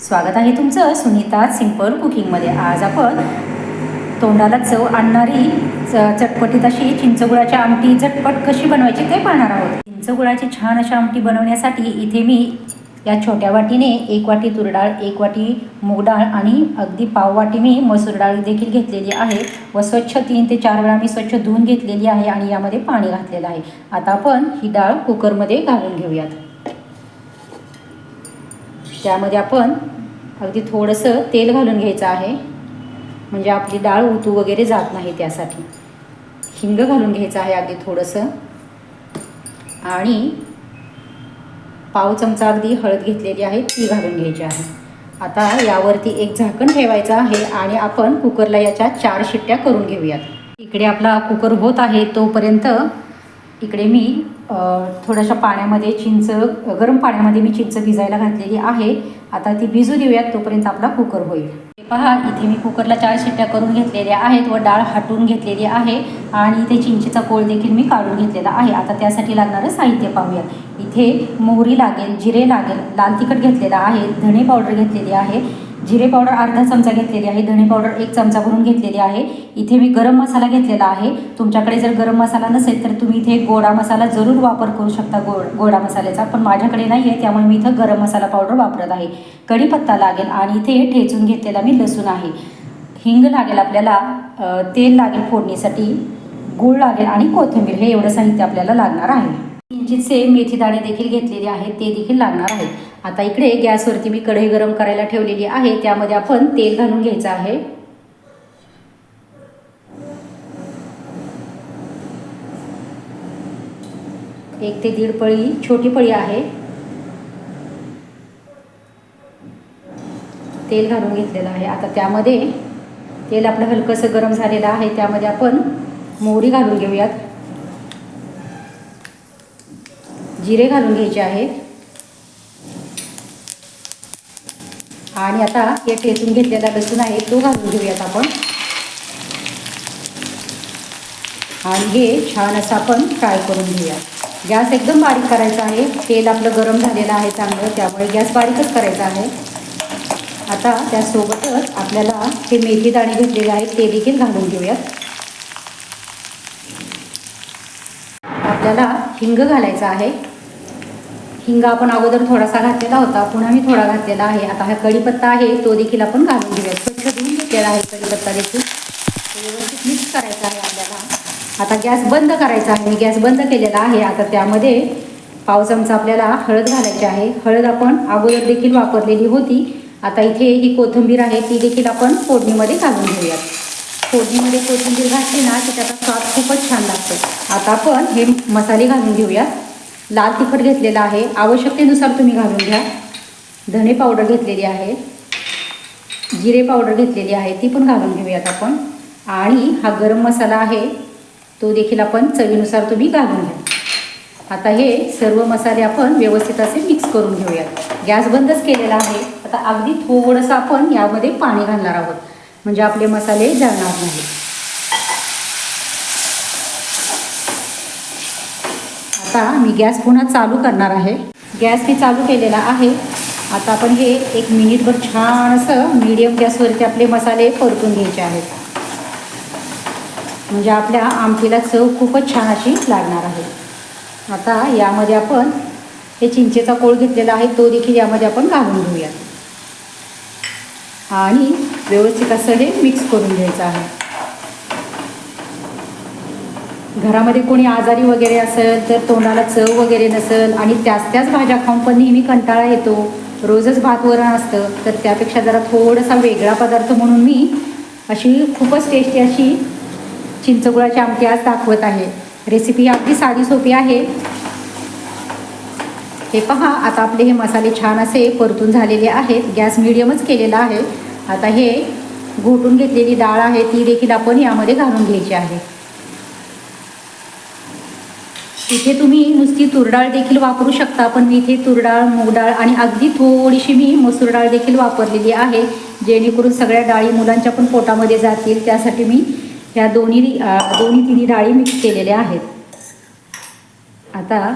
स्वागत आहे तुमचं सुनीता सिंपल कुकिंगमध्ये. आज आपण तोंडाला चव आणणारी च चटपटीत अशी चिंचगुळाची आमटी झटपट कशी बनवायची ते पाहणार आहोत. चिंचगुळाची छान अशी आमटी बनवण्यासाठी इथे मी या छोट्या वाटीने एक वाटी तूर डाळ एक वाटी मूग डाळ आणि अगदी पाव वाटी मी मसूर डाळ देखील घेतलेली आहे व स्वच्छ तीन ते चार वेळा मी स्वच्छ धुवून घेतलेली आहे आणि यामध्ये पाणी घातलेलं आहे. आता आपण ही डाळ कुकरमध्ये घालून घेऊयात. त्यामध्ये आपण अगदी थोडंसं तेल घालून घ्यायचं आहे. म्हणजे आपली डाळ उतू वगैरे जात नाही त्यासाठी. हिंग घालून घ्यायचं आहे अगदी थोडंसं. आणि पाव चमचा अगदी हळद घेतलेली आहे ती घालून घ्यायची आहे. आता यावरती एक झाकण ठेवायचं आहे आणि आपण कुकरला याच्या चार शिट्ट्या करून घेऊयात. इकडे आपला कुकर होत आहे तोपर्यंत इकडे मी थोड्याशा पाण्यामध्ये चिंच गरम पाण्यामध्ये मी चिंच भिजायला घातलेली आहे. आता ती भिजू देऊयात तोपर्यंत आपला कुकर होईल. पहा इथे मी कुकरला चार शिट्ट्या करून घेतलेल्या आहेत व डाळ हटवून घेतलेली आहे आणि इथे चिंचेचा कोळ देखील मी काढून घेतलेला आहे. आता त्यासाठी लागणारं साहित्य पाहूयात. इथे मोहरी लागेल जिरे लागेल लाल तिखट घेतलेलं आहे धणे पावडर घेतलेली आहे जिरे पावडर अर्धा चमचा घेतलेली आहे धणे पावडर एक चमचा भरून घेतलेली आहे. इथे मी गरम मसाला घेतलेला आहे. तुमच्याकडे जर गरम मसाला नसेल तर तुम्ही इथे गोडा मसाला जरूर वापर करू शकता गोड गोडा मसाल्याचा. पण माझ्याकडे नाही आहे त्यामुळे मी इथं गरम मसाला पावडर वापरत आहे. कढीपत्ता लागेल आणि इथे ठेचून घेतलेला मी लसूण आहे. हिंग लागेल आपल्याला तेल लागेल फोडणीसाठी गूळ लागेल आणि कोथिंबीर. हे एवढं साहित्य आपल्याला लागणार आहे. किंचितसे मेथी दाणे देखील घेतलेले आहेत ते देखील लागणार आहेत. आता इकडे गॅसवरती मी कढई गरम करायला ठेवलेली आहे. त्यामध्ये आपण तेल घालून घ्यायचं आहे. एक ते दीड पळी छोटी पळी आहे. तेल घालून घेतलेलं आहे. आता त्यामध्ये तेल आपलं हलकंसं गरम झालेलं आहे. त्यामध्ये आपण मोहरी घालून घेऊयात. जिरे घालून घ्यायचे आहे आणि आता हे ठेचून घेतलेला लसूण आहे तो घालून घेऊयात आपण. आणि हे छान असं आपण फ्राय करून घेऊया गॅस एकदम बारीक करायचा आहे. तेल आपलं गरम झालेलं आहे चांगलं त्यामुळे गॅस बारीकच करायचा आहे. आता त्यासोबतच आपल्याला हे मेथी दाणे घेतलेले आहेत ते देखील घालून घेऊयात. आपल्याला हिंग घालायचं आहे. हिंगा आपण अगोदर थोडासा घातलेला होता पुन्हा मी थोडा घातलेला आहे. आता हा कढीपत्ता आहे तो देखील आपण घालून घेऊया स्वच्छ धुवून घेतलेला आहे कढीपत्ता देखील. व्यवस्थित मिक्स करायचा आहे आपल्याला. आता गॅस बंद करायचा आहे. मी गॅस बंद केलेला आहे. आता त्यामध्ये पाव चमचा आपल्याला हळद घालायची आहे. हळद आपण अगोदर देखील वापरलेली होती. आता इथे ही कोथिंबीर आहे ती देखील आपण फोडणीमध्ये घालून घेऊयात. फोडणीमध्ये कोथिंबीर घातली ना की त्याचा स्वाद खूपच छान लागतो. आता आपण हे मसाले घालून घेऊयात. लाल तिखट घेतलेला आहे. आवश्यकतेनुसार तुम्ही घालून घ्या. धणे पावडर घेतलेली आहे. जिरे पावडर घेतलेली आहे. ती पण घालून घेऊयात आपण. आणि हा गरम मसाला आहे तो देखील आपण चवीनुसार तुम्ही घालून घ्या. आता हे सर्व मसाले आपण व्यवस्थित असे मिक्स करून घेऊयात. गॅस बंदच केलेला आहे. आता अगदी थोडंसं आपण यामध्ये पाणी घालणार आहोत. म्हणजे आपले मसाले जळणार नाही आता मी गॅस पुन्हा चालू करणार आहे. गॅस मी चालू केलेला आहे. आता आपण हे एक मिनिटभर छान असं मीडियम गॅसवरती आपले मसाले परतून घ्यायचे आहेत. म्हणजे आपल्या आमटीला चव खूपच छान अशी लागणार आहे. आता यामध्ये आपण हे चिंचेचा कोळ घेतलेला आहे तो देखील यामध्ये आपण घालून घेऊयात. आणि व्यवस्थित असं हे मिक्स करून घ्यायचं आहे. घरामध्ये कोणी आजारी वगैरे असेल तर तोंडाला चव वगैरे नसेल आणि त्याच त्याच भाज्या खाऊन पण नेहमी कंटाळा येतो. रोजच भात वरण असतं. तर त्यापेक्षा जरा थोडासा वेगळा पदार्थ म्हणून मी अशी खूपच टेस्टी अशी चिंचगुळाची आमटी आज दाखवत आहे. रेसिपी अगदी साधी सोपी आहे. हे पहा आता आपले हे मसाले छान असे परतून झालेले आहेत. गॅस मिडियमच केलेला आहे. आता हे घोटून घेतलेली डाळ आहे ती देखील आपण यामध्ये घालून घ्यायची आहे. इथे तुम्ही नुसती तुरडाळ देखील वापरू शकता पण मी इथे तुरडाळ मूग डाळ आणि अगदी थोडीशी मी मसूर डाळ देखील वापरलेली आहे जेणेकरून सगळ्या डाळी मुलांच्या पण पोटामध्ये जातील. त्यासाठी मी ह्या दोन्ही दोन्ही तिन्ही डाळी मिक्स केलेल्या आहेत. आता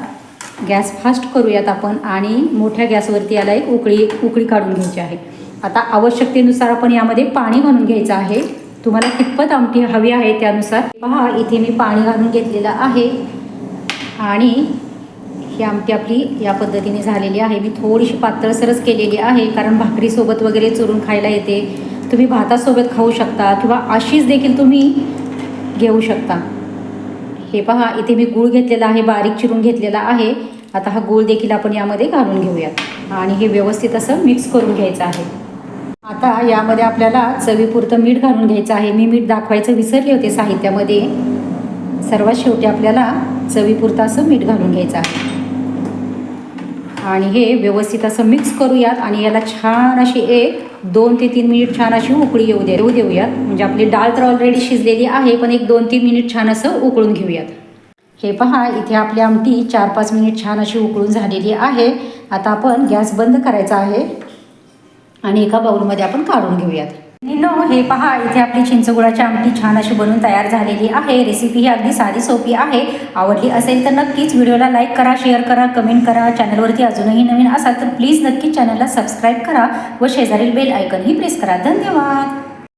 गॅस फास्ट करूयात आपण आणि मोठ्या गॅसवरती याला एक उकळी उकळी काढून घ्यायची आहे. आता आवश्यकतेनुसार आपण यामध्ये पाणी घालून घ्यायचं आहे. तुम्हाला कितपत आमटी हवी आहे त्यानुसार पहा इथे मी पाणी घालून घेतलेलं आहे. आणि ही आमटी आपली या पद्धतीने झालेली आहे. मी थोडीशी पातळसरच केलेली आहे कारण भाकरीसोबत वगैरे चुरून खायला येते. तुम्ही भातासोबत खाऊ शकता किंवा अशीच देखील तुम्ही घेऊ शकता. हे पहा इथे मी गूळ घेतलेला आहे बारीक चिरून घेतलेला आहे. आता हा गूळ देखील आपण यामध्ये घालून घेऊयात. आणि हे व्यवस्थित असं मिक्स करून घ्यायचं आहे. आता यामध्ये आपल्याला चवीपुरतं मीठ घालून घ्यायचं आहे. मी मीठ दाखवायचं विसरले होते साहित्यामध्ये. सर्वात शेवटी आपल्याला चवीपुरतं असं मीठ घालून घ्यायचं आहे. आणि हे व्यवस्थित असं मिक्स करूयात आणि याला छान अशी एक दोन ते तीन मिनिट छान अशी उकळी येऊ दे येऊ देऊयात. म्हणजे आपली डाळ तर ऑलरेडी शिजलेली आहे पण एक दोन तीन मिनिट छान असं उकळून घेऊयात. हे पहा इथे आपली आमटी चार पाच मिनिट छान अशी उकळून झालेली आहे. आता आपण गॅस बंद करायचा आहे. आणि एका बाउलमध्ये आपण काढून घेऊयात. नो हे पहा इथे आपली चिंचगुळाची आमटी छान अशी बनवून तयार झालेली आहे. रेसिपी ही अगदी साधी सोपी आहे. आवडली असेल तर नक्कीच व्हिडिओला लाईक करा शेअर करा कमेंट करा. चॅनलवरती अजूनही नवीन असाल तर प्लीज नक्की चॅनलला सबस्क्राईब करा व शेजारील बेल आयकनही प्रेस करा. धन्यवाद!